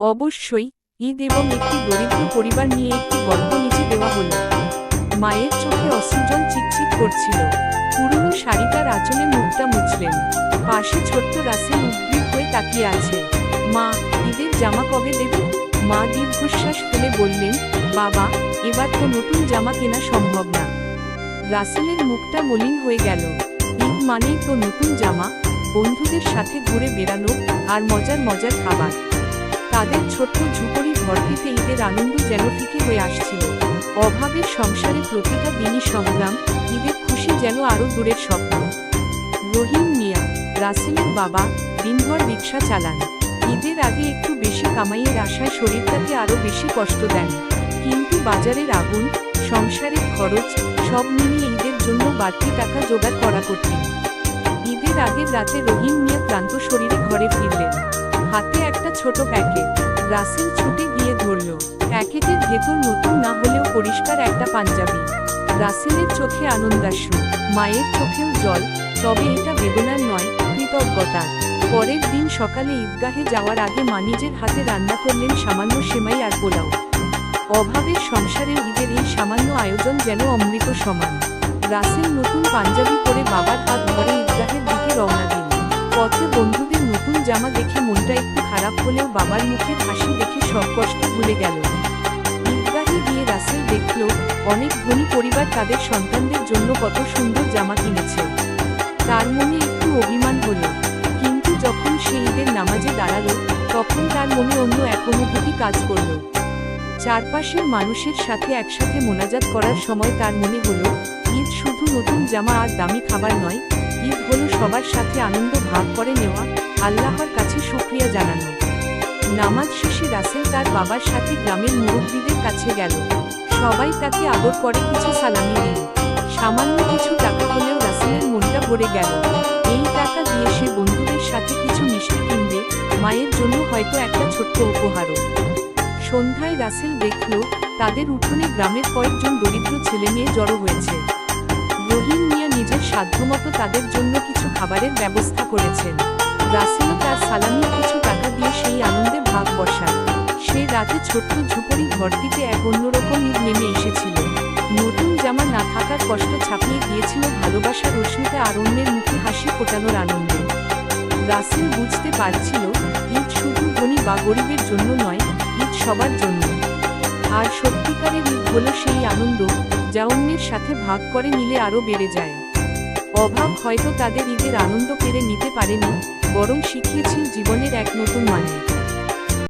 অবশ্যই ঈদ এবং একটি দরিদ্র পরিবার নিয়ে একটি গল্প নিচে দেওয়া হলো। মায়ের চোখে অশ্রুজল চিকচিক করছিল। পুরনো শাড়িটার আঁচলে মুখটা মুছলেন। পাশে ছোট্ট রাসেল উদ্গ্রীব হয়ে তাকিয়ে আছে। মা, ঈদের জামা কবে দেবে? মা দীর্ঘশ্বাস ফেলে বললেন, বাবা, এবার তো নতুন জামা কেনা সম্ভব না। রাসেলের মুখটা মলিন হয়ে গেল। ঈদ মানেই তো নতুন জামা, বন্ধুদের সাথে ঘুরে বেড়ানো আর মজার মজার খাবার। তাদের ছোট্ট ঝুপড়ি ঘরটিতে ঈদের আনন্দ যেন ফিকে হয়ে আসছিল। অভাবের সংসারে প্রতিটা দিনই সংগ্রাম, ঈদের খুশি যেন আরও দূরের স্বপ্ন। রহিম মিয়া, রাসেলের বাবা, দিনভর রিক্সা চালান। ঈদের আগে একটু বেশি কামাইয়ের আশায় শরীরটাকে আরও বেশি কষ্ট দেন। কিন্তু বাজারের আগুন, সংসারের খরচ, সব মিলিয়ে ঈদের জন্য বাড়তি টাকা জোগাড় করা কঠিন। ঈদের আগের রাতে রহিম মিয়া ক্লান্ত শরীরে ঘরে ফিরলেন। হাতে ছোট প্যাকেট। রাসেল ছুটে গিয়ে ধরল। প্যাকেটের ভেতর নতুন না হলেও পরিষ্কার একটা পাঞ্জাবি। রাসেলের চোখে আনন্দাশ্রু। মায়ের চোখেও জল। তবে এটা বেদনার নয়, কৃতজ্ঞতার। পরের দিন সকালে ঈদগাহে যাওয়ার আগে মানিজের হাতে রান্না করলেন সামান্য সেমাই আর পোলাও। অভাবের সংসারে ঈদের এই সামান্য আয়োজন যেন অমৃত সমান। রাসেল নতুন পাঞ্জাবি পরে বাবার হাত ধরে ঈদগাহের দিকে রওনা দিল পথে বন্ধুদের নতুন জামা দেখে একটু খারাপ হলেও বাবার মুখের হাসি দেখে সব কষ্ট ভুলে গেল। ঈদগাহে গিয়ে রাসেল দেখল, অনেক ধনী পরিবার তাদের সন্তানদের জন্য কত সুন্দর জামা কিনেছে। তার মনে একটু অভিমান হলো, কিন্তু যখন সে ঈদের নামাজে দাঁড়াল, তখন তার মনে অন্য এক অনুভূতি কাজ করল। চারপাশের মানুষের সাথে একসাথে মোনাজাত করার সময় তার মনে হলো, ঈদ শুধু নতুন জামা আর দামি খাবার নয়, ঈদ হলো সবার সাথে আনন্দ ভাগ করে নেওয়া, আল্লাহর কাছে শুক্রিয়া জানানো। নামাজ শেষে রাসেল তার বাবার সাথে গ্রামের মুরব্বীদের কাছে গেল। সবাই তাকে আদর করে কিছু সালামি দিল। সামান্য কিছু টাকা হলেও রাসেলের মনটা ভরে গেল। এই টাকা দিয়ে সে বন্ধুদের সাথে কিছু মিষ্টি কিনবে, মায়ের জন্য হয়তো একটা ছোট্ট উপহারও। সন্ধ্যায় রাসেল দেখল, তাদের উঠোনে গ্রামের কয়েকজন দরিদ্র ছেলে মেয়ে জড়ো হয়েছে। রহিম মিয়া নিজের সাধ্যমতো তাদের জন্য কিছু খাবারের ব্যবস্থা করেছেন। রাসেলও তার সালামি কিছু টাকা দিয়ে সেই আনন্দে ভাগ বসায়। সে রাতে ছোট্ট ঝুপড়ি ঘরটিতে এক অন্যরকম ঈদ নেমে এসেছিল। নতুন জামা না থাকার কষ্ট ছাপিয়ে গিয়েছিল ভালোবাসার রশ্মিতে আর অন্যের মুখে হাসি ফোটানোর আনন্দে। রাসেল বুঝতে পারছিল ঈদ শুধু ধনী বা গরিবের জন্য নয় ঈদ সবার জন্য। আর সত্যিকারের ঈদ হলো সেই আনন্দ যা অন্যের সাথে ভাগ করে নিলে আরও বেড়ে যায়। অভাব হয়তো তাদের ঈদের আনন্দ কেড়ে নিতে পারেনি বরং শিখিয়েছিল জীবনের এক নতুন মানে।